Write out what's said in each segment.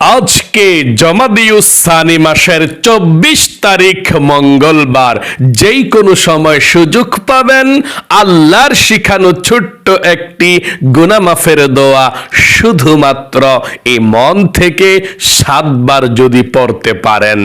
আজকে জমাদিউসানি মাসের চব্বিশ তারিখ মঙ্গলবার। যেই কোনো সময় সুযোগ পাবেন, আল্লাহর শিখানো ছোট্ট একটি গুনামাফের দোয়া। শুধুমাত্র এই মন থেকে সাতবার যদি পড়তে পারেন।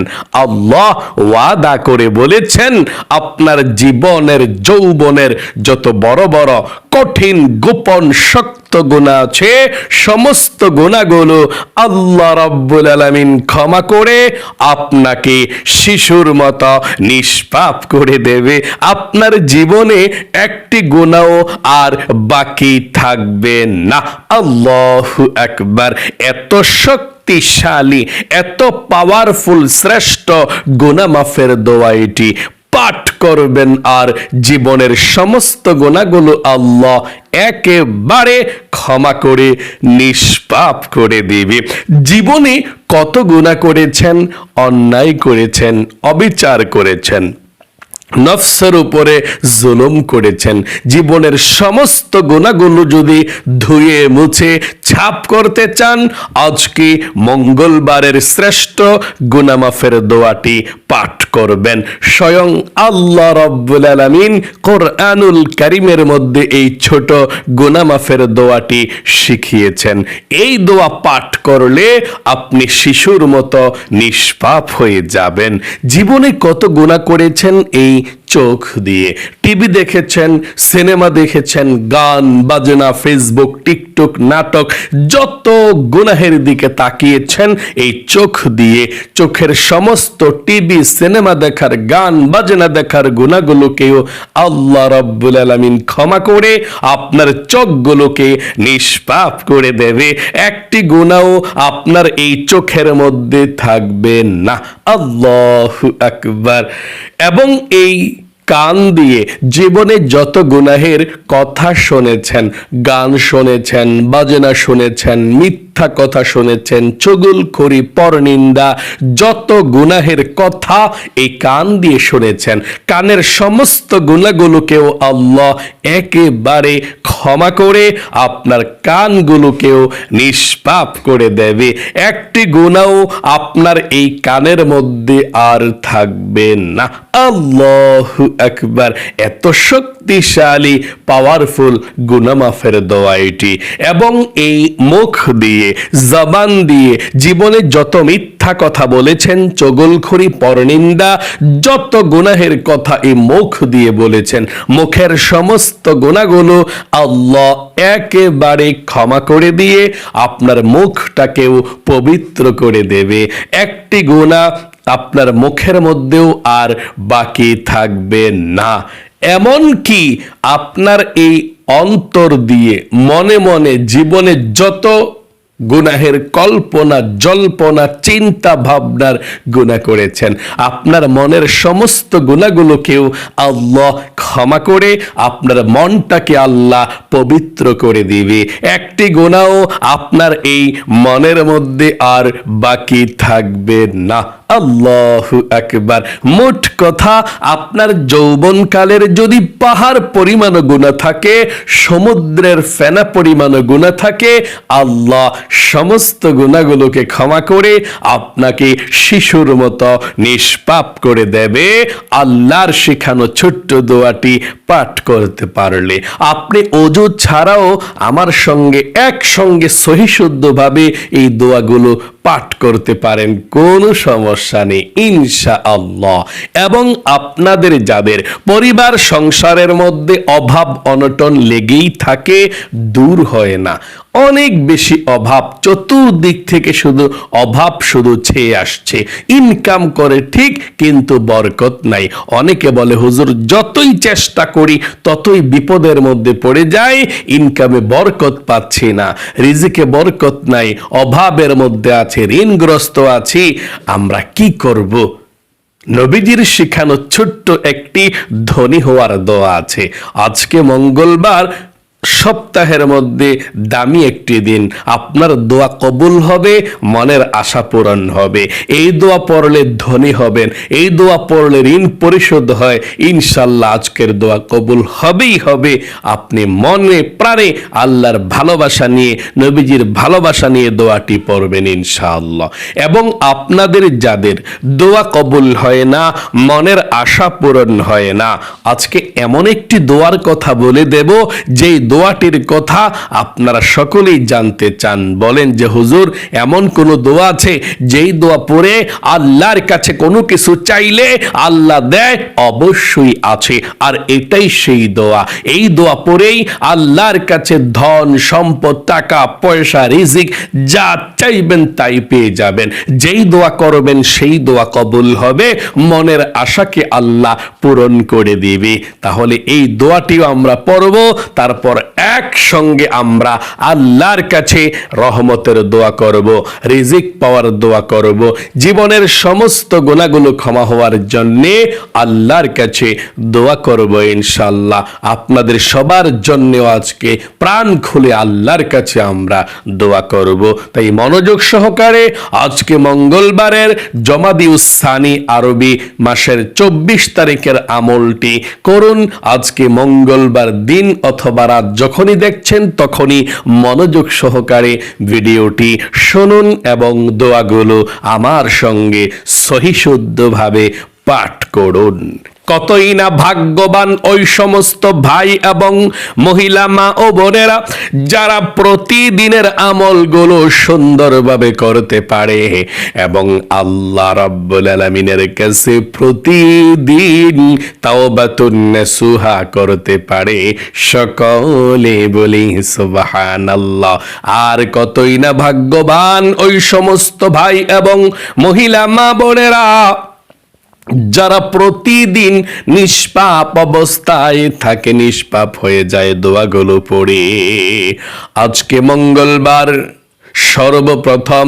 আল্লাহ ওয়াদা করে বলেছেন, আপনার জীবনের যৌবনের যত বড় বড় কঠিন গোপন শক্ত গুণা আছে, সমস্ত গুণাগুলো আল্লাহ রব্বুল আলামিন ক্ষমা করে আপনাকে শিশুর মতো নিষ্পাপ করে দেবে। আপনার জীবনে একটি গুণাও আর বাকি থাকবে না। আল্লাহ একবার এত শক্তিশালী, এত পাওয়ারফুল শ্রেষ্ঠ গুনামাফের দোয়া এটি। পাঠ করবেন আর জীবনের সমস্ত গুণাগুলো আল্লাহ একেবারে ক্ষমা করে, নিষ্পাপ করে দিবে। জীবনে কত গুণা করেছেন, অন্যায় করেছেন, অবিচার করেছেন, নফসের উপরে জুলুম করেছেন। জীবনের সমস্ত গুণাগুলো যদি ধুয়ে মুছে, ছাপ করতে চান, আজকে মঙ্গলবারের শ্রেষ্ঠ গুনামাফের দোয়াটি পাঠ করবেন। স্বয়ং আল্লাহ রব্বুল আলমিন কোরআনুল কারিমের মধ্যে এই ছোট গুনামাফের দোয়াটি শিখিয়েছেন। এই দোয়া পাঠ করলে আপনি শিশুর মতো নিষ্পাপ হয়ে যাবেন। জীবনে কত গুণা করেছেন এই চোখ দিয়ে টিভি দেখেছেন, সিনেমা দেখেছেন, গান, বাজনা, ফেসবুক, টিকটক, নাটক, যত গুনাহের দিকে তাকিয়েছেন, এই চোখ দিয়ে চোখের সমস্ত টিভি, সিনেমা দেখার, গান, বাজনা দেখার গুণাগুলোকেও আল্লাহ রব্বুল আলমিন ক্ষমা করে, আপনার চোখগুলোকে নিষ্পাপ করে দেবে। একটি গুণাও আপনার এই চোখের মধ্যে থাকবে না। আল্লাহ আকবার। এবং এই কান দিয়ে জীবনে যত গুনাহের কথা শুনেছেন গান শুনেছেন বাজনা শুনেছেন মিথ্যা কথা শুনেছেন। চুগুলখড়ি পরনিন্দা, যত গুনাহের কথা এই কান দিয়ে শুনেছেন। কানের সমস্ত গুণাগুলোকেও আল্লাহ একেবারে ক্ষমা করে আপনার কানগুলোকেও নিষ্পাপ করে দেবে। একটি গুণাও আপনার এই কানের মধ্যে আর থাকবে না। আল্লাহ একবার এত শক্তিশালী পাওয়ারফুল গুনামাফের দোয়া এটি। এবং এই মুখ দিয়ে জবান দিয়ে, জীবনে যত মিথ্যা কথা বলেছেন, চগলখড়ি পরনিন্দা, যত গুনাহের কথা এই মুখ দিয়ে বলেছেন, মুখের সমস্ত গুণাগুলো আল্লাহ একেবারে ক্ষমা করে দিয়ে আপনার মুখটাকেও পবিত্র করে দেবে। একটি গুণা আপনার মুখের মধ্যেও আর বাকি থাকবে না। এমন কি আপনার এই অন্তর দিয়ে মনে মনে জীবনে যত গুনাহের কল্পনা, জল্পনা চিন্তা ভাবনার গুণা করেছেন। আপনার মনের সমস্ত গুণাগুলোকেও আল্লাহ ক্ষমা করে, আপনার মনটাকে আল্লাহ পবিত্র করে দিবে। একটি গুণাও আপনার এই মনের মধ্যে আর বাকি থাকবে না। আল্লাহ একবার মোট কথা, আপনার যৌবনকালের যদি পাহাড় পরিমাণ গুণা থাকে, সমুদ্রের ফেনা পরিমাণ গুণা থাকে, আল্লাহ সমস্ত গুণাগুলোকে ক্ষমা করে আপনাকে শিশুর মতো নিষ্পাপ করে দেবে। আল্লাহর শেখানো ছোট্ট দোয়াটি পাঠ করতে পারলে। আপনি অজু ছাড়াও আমার সঙ্গে, একসঙ্গে সহিশুদ্ধভাবে এই দোয়াগুলো পাঠ করতে পারেন। কোনো সমস্যা নেই ইনশা আল্লাহ এবং আপনাদের যাদের পরিবার সংসারের মধ্যে অভাব, অনটন লেগেই থাকে, দূর হয় না। অনেক বেশি অভাব। চতুর্দিক থেকে শুধু অভাব শুধু ছেয়ে আসছে। ইনকাম করে ঠিক, কিন্তু বরকত নাই। অনেকে বলে, হুজুর, যতই চেষ্টা করি, ততই বিপদের মধ্যে পড়ে যায় ইনকামে বরকত পাচ্ছি না। রিজিকে বরকত নাই, অভাবের মধ্যে আছে, ঋণগ্রস্ত আছি। আমরা কি করব? নবীজির শিখানো ছোট্ট একটি ধনী হওয়ার দোয়া আছে। আজকে মঙ্গলবার সপ্তাহের মধ্যে দামি একটি দিন। আপনার দোয়া কবুল হবে, মনের আশা পূরণ হবে। এই দোয়া পড়লে ধনী হবেন, এই দোয়া পড়লে ঋণ পরিশোধ হয়। ইনশাল্লাহ আজকের দোয়া কবুল হবেই হবে। আপনি মনে প্রাণে আল্লাহর ভালোবাসা নিয়ে, নবীজির ভালোবাসা নিয়ে দোয়াটি পড়বেন ইনশাআল্লাহ। এবং আপনাদের যাদের দোয়া কবুল হয় না, মনের আশা পূরণ হয় না, আজকে এমন একটি দোয়ার কথা বলে দেব, যেই দোয়াটির কথা আপনারা সকলেই জানতে চান। বলেন যে, হুজুর, এমন কোন দোয়া আছে? যেই দোয়া পড়ে আল্লাহর কাছে কোনো কিছু চাইলে আল্লাহ দেয়, অবশ্যই আছে। আর এটাই সেই দোয়া। এই দোয়া পড়েই আল্লাহর কাছে ধন, সম্পদ, টাকা, পয়সা, রিজিক, যা চাইবেন তাই পেয়ে যাবেন। যেই দোয়া করবেন, সেই দোয়া কবুল হবে। মনের আশাকে আল্লাহ পূরণ করে দিবে। তাহলে এই দোয়াটিও আমরা পড়ব, তারপর একসঙ্গে আমরা আল্লাহর কাছে রহমতের দোয়া করব, রিজিক পাওয়ার দোয়া করব, জীবনের সমস্ত গুণাগুলো ক্ষমা হওয়ার জন্যে আল্লাহর কাছে দোয়া করব ইনশাল্লাহ আপনাদের সবার জন্যেও আজকে প্রাণ খুলে আল্লাহর কাছে আমরা দোয়া করব। তাই মনোযোগ সহকারে আজকে মঙ্গলবারের জমাদিউসানি আরবি মাসের চব্বিশ তারিখের আমলটি করুন। আজকে মঙ্গলবার দিন অথবা রাত যখনই দেখছেন তখনই মনোযোগ সহকারে ভিডিওটি শুনুন এবং দোয়াগুলো আমার সঙ্গে সহিশুদ্ধভাবে পাঠ করুন। কতই না ভাগ্যবান ওই সমস্ত ভাই এবং মহিলা মা ও বোনেরা যারা প্রতিদিনের আমলগুলো সুন্দরভাবে করতে পারে এবং আল্লাহ রাব্বুল কাছে প্রতিদিন তাওবাতুন নাসুহা করতে পারে। সকলে বলি, সুবহানাল্লাহ। আর কতই না ভাগ্যবান ওই সমস্ত ভাই এবং মহিলা মা বোনেরা যারা প্রতিদিন নিষ্পাপ অবস্থায় থাকে, নিষ্পাপ হয়ে যায়, দোয়াগুলো পড়ে। আজকে মঙ্গলবার, সর্বপ্রথম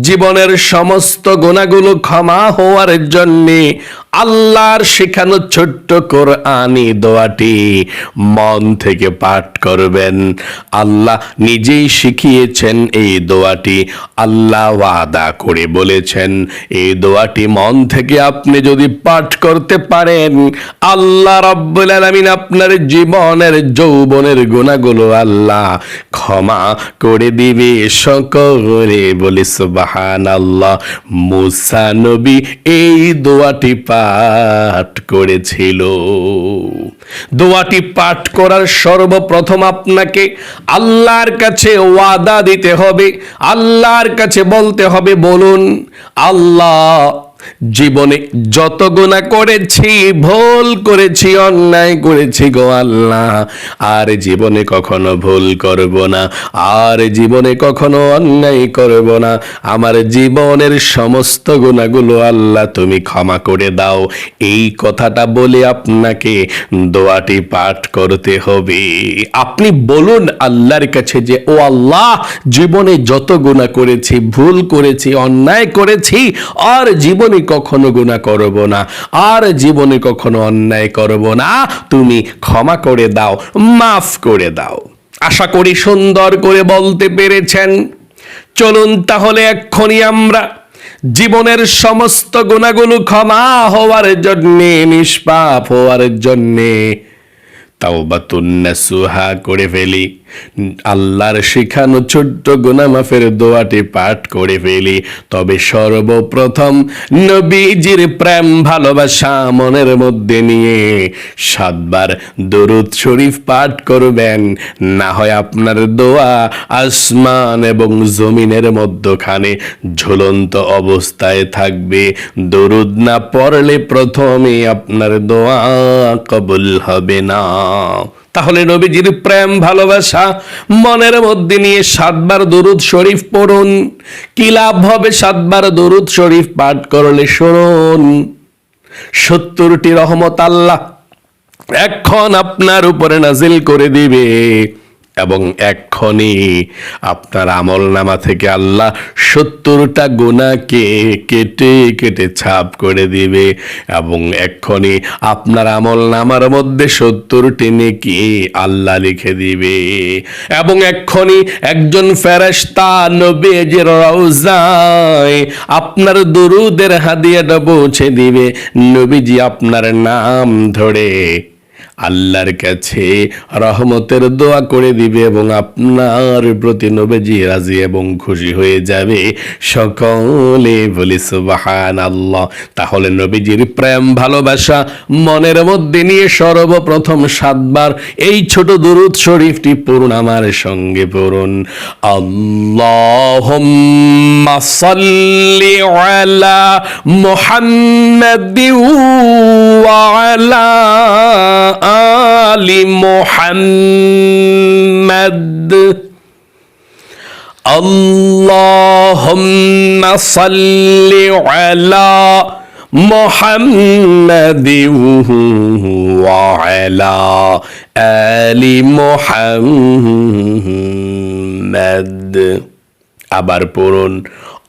জীবনের সমস্ত গুণাগুলো ক্ষমা হওয়ার জন্যে আল্লাহর শেখানো ছোট্ট কোরআনি দোয়াটি মন থেকে পাঠ করবেন। আল্লাহ নিজেই শিখিয়েছেন এই দোয়াটি। আল্লাহ ওয়াদা করে বলেছেন, এই দোয়াটি মন থেকে আপনি যদি পাঠ করতে পারেন, আল্লাহ রাব্বুল আলামিন আপনার জীবনের, যৌবনের গুণাগুলো আল্লাহ ক্ষমা করে দিবে। সকলে বলি সুবহানাল্লাহ। মুসা নবী এই দোয়াটি পাঠ করেছিল। দোয়াটি পাঠ করার সর্বপ্রথম আপনাকে আল্লাহর কাছে ওয়াদা দিতে হবে, আল্লাহর কাছে বলতে হবে, বলুন, আল্লাহ জীবনে যত গুণা করেছি, ভুল করেছি, অন্যায় করেছি গো আল্লাহ। আর জীবনে কখনো ভুল করব না, আর জীবনে কখনো অন্যায় করব না। আমার জীবনের সমস্ত গুণাগুলো আল্লাহ তুমি ক্ষমা করে দাও। এই কথাটা বলে আপনাকে দোয়াটি পাঠ করতে হবে। আপনি বলুন আল্লাহর কাছে যে, ও আল্লাহ, জীবনে যত গুণা করেছি, ভুল করেছি, অন্যায় করেছি, আর জীবনে কখনো গুণা করব না। আর জীবনে কখনো অন্যায় করব না। তুমি ক্ষমা করে দাও, মাফ করে দাও। আশা করি সুন্দর করে বলতে পেরেছেন। চলুন তাহলে এক্ষুনি আমরা জীবনের সমস্ত গুণাগুলো ক্ষমা হওয়ার জন্যে, নিষ্পাপ হওয়ার জন্যে তাওবাতুন নাসুহা করে ফেলি। আল্লাহর শিখানো ছোট্ট গুনামাফের দোয়াটি পাঠ করে ফেলি। তবে সর্বপ্রথম নবীজির প্রেম, ভালোবাসা মনের মধ্যে নিয়ে সাতবার দরুদ শরীফ পাঠ করবেন। না হয় আপনার দোয়া আসমান এবং জমিনের মধ্যখানে ঝুলন্ত অবস্থায় থাকবে। দরুদ না পড়লে প্রথমে আপনার দোয়া কবুল হবে না। তাহলে নবীজির প্রেম, ভালোবাসা, মনের মধ্যে নিয়ে সাতবার দরুদ শরীফ পড়ুন। কি লাভ হবে সাতবার দরুদ শরীফ পাঠ করলে? শুনুন। সত্তরটি রহমত আল্লাহ এখন আপনার উপরে নাজিল করে দিবে। এবং এক্ষণে আপনার আমল নামা থেকে আল্লাহ সত্তরটা গুণাকে কেটে কেটে ছাপ করে দিবে এবং এক্ষণে আপনার আমল নামার মধ্যে সত্তরটি নেকি আল্লাহ লিখে দিবে। এবং এক্ষণে একজন ফেরেশতা নবীজির রওজায় আপনার দরুদের হাদিয়াটা পৌঁছে দিবে। নবীজি আপনার নাম ধরে আল্লাহর কাছে রহমতের দোয়া করে দিবে এবং আপনার প্রতি নবেজি রাজি এবং খুশি হয়ে যাবে। সকলে বলি সুবাহান আল্লাহ তাহলে নবীজির প্রেম, ভালোবাসা মনের মধ্যে নিয়ে সর্বপ্রথম সাতবার এই ছোট দুরুদ শরীফটি পড়ুন, আমার সঙ্গে পড়ুন। আল্লাহ সাল্লি আলা আলা آل محمد اللهم صل على محمد وعلى آل محمد আবার পড়ুন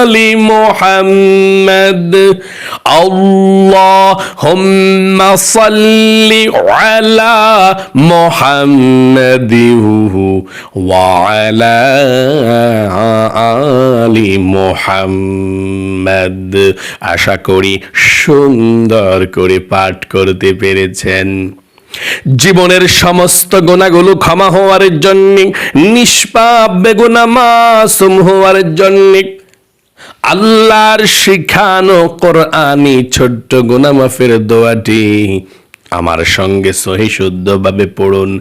آل محمد اللهم صل على محمد وعلى آل محمد আশা করি সুন্দর করে পাঠ করতে পেরেছেন জীবনের সমস্ত গোনাগুলো ক্ষমা হওয়ার জন্য নিষ্পাপ বেগুনা মাসুম হওয়ার জন্য আল্লাহর শিখানো কোরআনি ছোট্ট গুনামাফের দোয়াটি। আমার সঙ্গে সহি শুদ্ধভাবে পড়ুন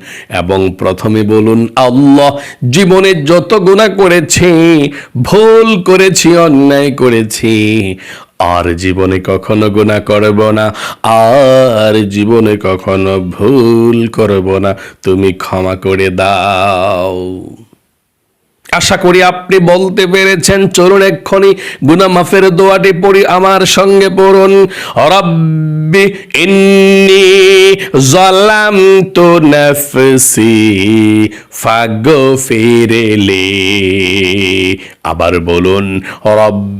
এবং প্রথমে বলুন, আল্লাহ জীবনে যত গুণা করেছি, ভুল করেছি, অন্যায় করেছি, আর জীবনে কখনো গুণা করব না, আর জীবনে কখনো ভুল করব না। তুমি ক্ষমা করে দাও। আশা করি আপনি বলতে পেরেছেন, চলুন এক্ষুনি গুনা মাফের দোয়াটি পড়ি, আমার সঙ্গে পড়ুন। রব্বি ইন্নি জলাম তো নফসি ফাগফিরলি আবার বলুন, রব্বি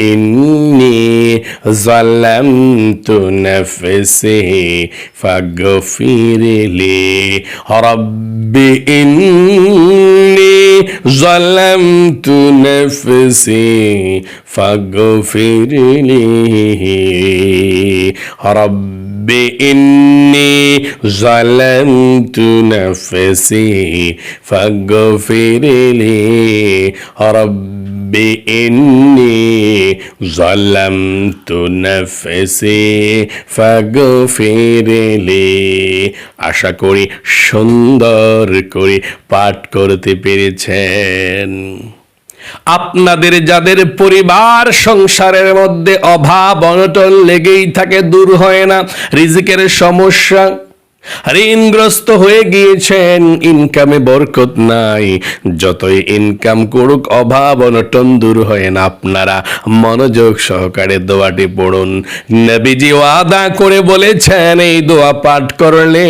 إني ظلمت نفسي فاغفر لي. رب إني ظلمت نفسي فاغفر لي. رب إني ظلمت نفسي فاغفر لي. رب إني ظلمت نفسي فاغفر لي আশা করি সুন্দর করে পাঠ করতে পেরেছেন আপনাদের যাদের পরিবার সংসারের মধ্যে অভাব অনটন লেগেই থাকে দূর হয় না রিজিকের সমস্যা ঋণগ্রস্ত হয়ে গিয়েছেন ইনকামে বরকত নাই। যতই ইনকাম করুক, অভাব অনটন দূর হয় আপনারা। মনোযোগ সহকারে দোয়াটি পড়ুন। নবীজি ওয়াদা করে বলেছেন, এই দোয়া পাঠ করলে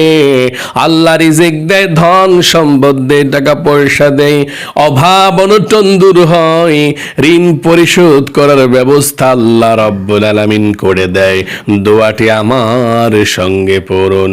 আল্লাহ রিজিক দেয়, ধন সম্পদ দেয়, টাকা পয়সা দেয়, অভাব অনটন দূর হয়। ঋণ পরিশোধ করার ব্যবস্থা আল্লাহ রব্বুল আলামিন করে দেয়। দোয়াটি আমার সঙ্গে পড়ুন।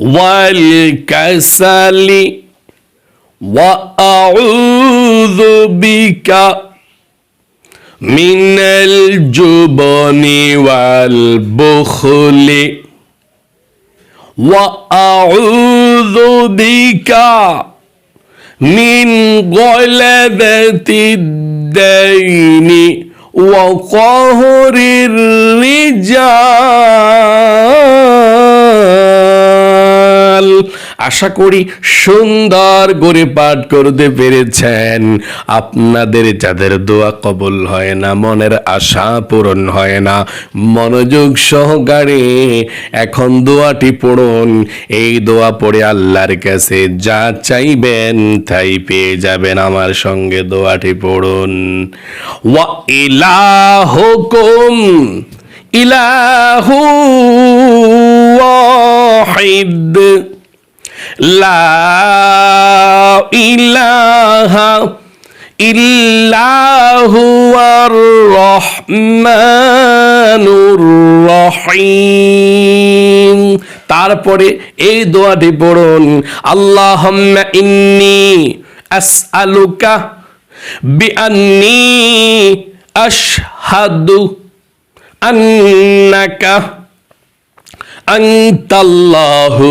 والكسل وأعوذ بك من الجبن والبخل وأعوذ بك من غلبة الدين وقهر الرجال আশা করি সুন্দর করে পাঠ করতে পেরেছেন। আপনাদের যাদের দোয়া কবুল হয় না, মনের আশা পূরণ হয় না, মনোযোগ সহকারে এখন দোয়াটি পড়ুন। এই দোয়া পড়ে আল্লাহর কাছে যা চাইবেন তাই পেয়ে যাবেন। আমার সঙ্গে দোয়াটি পড়ুন। ওয়া ইলাহুকুম, ইলাহু ওয়াহিদ। লা ইলাহা ইল্লাহুয়ার রহমানুর রহিম। তারপরে এই দোয়াটি পড়ুন আল্লাহ ইন্নি আসআলুকা বিআন্নি আশহাদু আন্নাকা আন্তাল্লাহু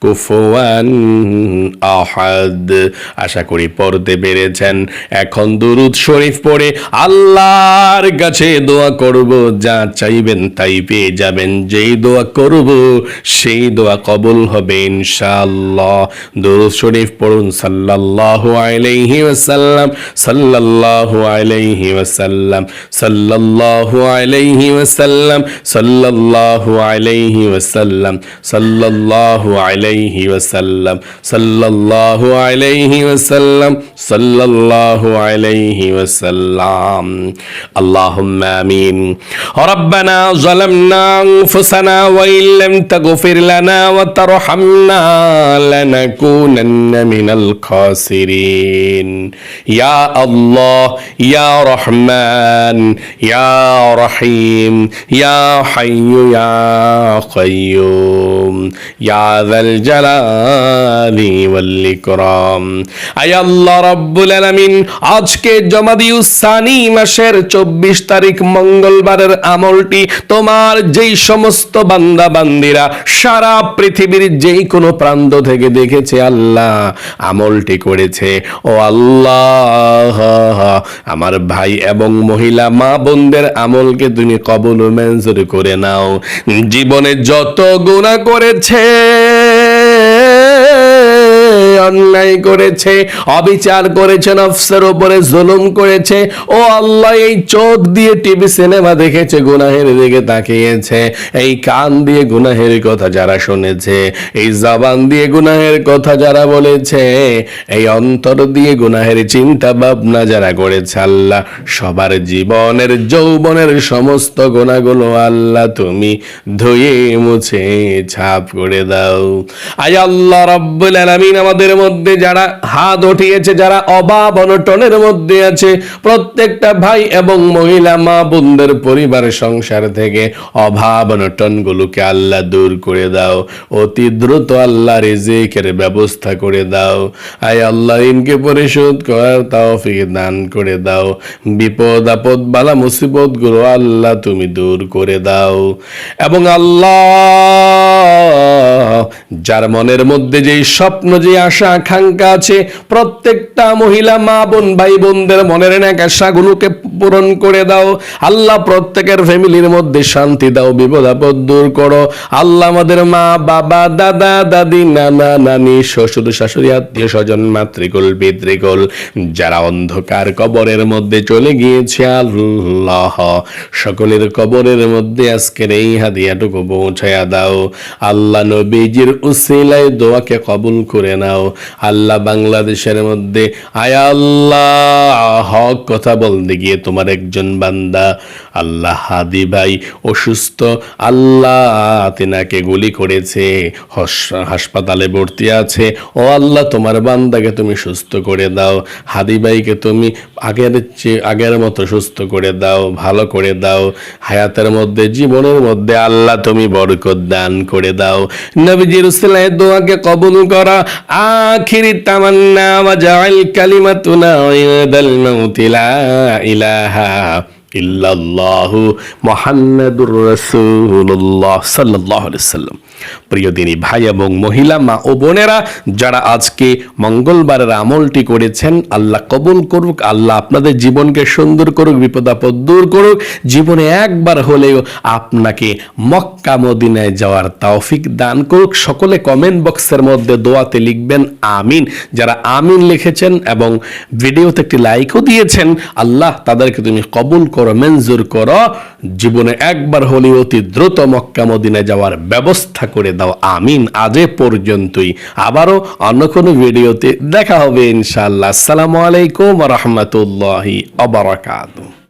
কুফুয়ান আহাদ। আশা করি পড়তে পেরেছেন। এখন দুরুদ শরীফ পড়ে আল্লাহর কাছে দোয়া করব, যা চাইবেন তাই পেয়ে যাবেন। যেই দোয়া করব, সেই দোয়া কবুল হবে ইনশাআল্লাহ। দুরুদ শরীফ পড়ুন, সাল্লাল্লাহু আলাইহি ওয়াসাল্লাম, সাল্লাল্লাহু আলাইহি ওয়াসাল্লাম, সাল্লাল্লাহু আলাইহি ওয়াসাল্লাম, সাল্লাল্লাহু আলাইহি ওয়াসাল্লাম, সাল্লাল্লাহু আলাইহি عليه وسلم. صلى الله عليه وسلم. صلى الله عليه وسلم. اللهم آمين. ربنا ظلمنا أنفسنا وإن لم تغفر لنا وترحمنا لنكونن من الخاسرين. يا الله يا رحمن يا رحيم يا حي يا قيوم. يا ذا জালালি ওয়াল ইকরাম আয় আল্লাহ রাব্বুল আলামিন, আজকে জমাদিউ সানি মাসের 24 তারিখ মঙ্গলবারের আমলটি তোমার যেই সমস্ত বান্দা বান্দিরা সারা পৃথিবীর যেই কোনো প্রান্ত থেকে দেখেছে, আল্লাহ আমলটি করেছে। ও আল্লাহ, আমার ভাই এবং মহিলা, মা বোনদের আমলকে তুমি কবল মঞ্জুর করে নাও। জীবনে যত গুণা করেছে অন্যায় করেছে, অবিচার করেছে, নফসের উপরে জুলুম করেছে। ও আল্লাহ, এই চোখ দিয়ে টিভি, সিনেমা দেখেছে, গুনাহের দিকে তাকিয়েছে। এই কান দিয়ে গুনাহের কথা যারা শুনেছে, এই জবান দিয়ে গুনাহের কথা যারা বলেছে, এই অন্তর দিয়ে গুনাহের চিন্তা ভাবনা যারা করেছে, আল্লাহ, সবার জীবনের, যৌবনের সমস্ত গুণাগুলো আল্লাহ তুমি ধুয়ে মুছে, ছাপ করে দাও। আয় আল্লাহ রব্বুল আলামিন আমাদের মধ্যে যারা হাত উঠিয়েছে, যারা অভাব অনটনের মধ্যে আছে, প্রত্যেকটা ভাই এবং মহিলা, মা বোনদের পরিবার, সংসার থেকে অভাব অনটন গুলোকে আল্লাহ দূর করে দাও। অতি দ্রুত আল্লাহ রিজিকের ব্যবস্থা করে দাও। আয় আল্লাহ, ঋণকে পরিশোধ করার তৌফিক দান করে দাও। বিপদ, আপদ, বালা মুসিবতগুলো আল্লাহ তুমি দূর করে দাও। এবং আল্লাহ, যার মনের মধ্যে যেই স্বপ্ন যে আশা আকাঙ্ক্ষা আছে। প্রত্যেকটা মহিলা মা বোন, ভাই বোনদের মনের এক পূরণ করে দাও। আল্লাহ প্রত্যেকের ফ্যামিলির মধ্যে শান্তি দাও, বিপদ আপদ দূর করো। আল্লাহ আমাদের মা, বাবা, দাদা, দাদি, নানা, নানি, শ্বশুর, শাশুড়ি, আত্মীয় স্বজন, মাতৃকুল, পিতৃকুল, যারা অন্ধকার কবরের মধ্যে চলে গিয়েছে আল্লাহ, সকলের কবরের মধ্যে আজকের এই হাদিয়াটুকু পৌঁছায়া দাও। আল্লাহ নবীজির উসিলায় দোয়াকে কবুল করে নাও। আল্লাহ বাংলাদেশের মধ্যে। আয়া আল্লাহ, হক কথা বলতে গিয়ে তোমার একজন বান্দা, আল্লাহ হাদি ভাই, অসুস্থ, আল্লাহ তিনাকে গুলি করেছে হাসপাতালে ভর্তি আছে। ও আল্লাহ, তোমার বান্দাকে তুমি সুস্থ করে দাও। হাদি ভাইকে তুমি আগের চেয়ে আগের মতো সুস্থ করে দাও, ভালো করে দাও, হায়াতের মধ্যে, জীবনের মধ্যে আল্লাহ তুমি বরকত দান করে দাও। নবীজির দোয়াকে কবুল করা। আখিরি তামান্না কালিমাতুনা ইলাহা ইল্লাল্লাহু মুহাম্মাদুর রাসূলুল্লাহ সাল্লাল্লাহু আলাইহি সাল্লাম। প্রিয় দিনী ভাই এবং মহিলা, মা ও বোনেরা, যারা আজকে মঙ্গলবারের আমলটি করেছেন, আল্লাহ কবুল করুক, আল্লাহ আপনাদের জীবনকে সুন্দর করুক, বিপদ আপদ দূর করুক, জীবনে একবার হলেও আপনাকে মক্কা মদিনায় যাওয়ার তৌফিক দান করুক। সকলে কমেন্ট বক্সের মধ্যে দোয়াতে লিখবেন, আমিন। যারা আমিন লিখেছেন এবং ভিডিওতে একটি লাইকও দিয়েছেন, আল্লাহ তাদেরকে তুমি কবুল করো, মঞ্জুর করো, জীবনে একবার হলেও অতি দ্রুত মক্কা মদিনে যাওয়ার ব্যবস্থা করে দাও। আমিন। আজে পর্যন্তই। আবারও অন্য কোনো ভিডিওতে দেখা হবে ইনশাআল্লাহ। আসসালামু আলাইকুম রহমতুল্লাহি অবরাকাতু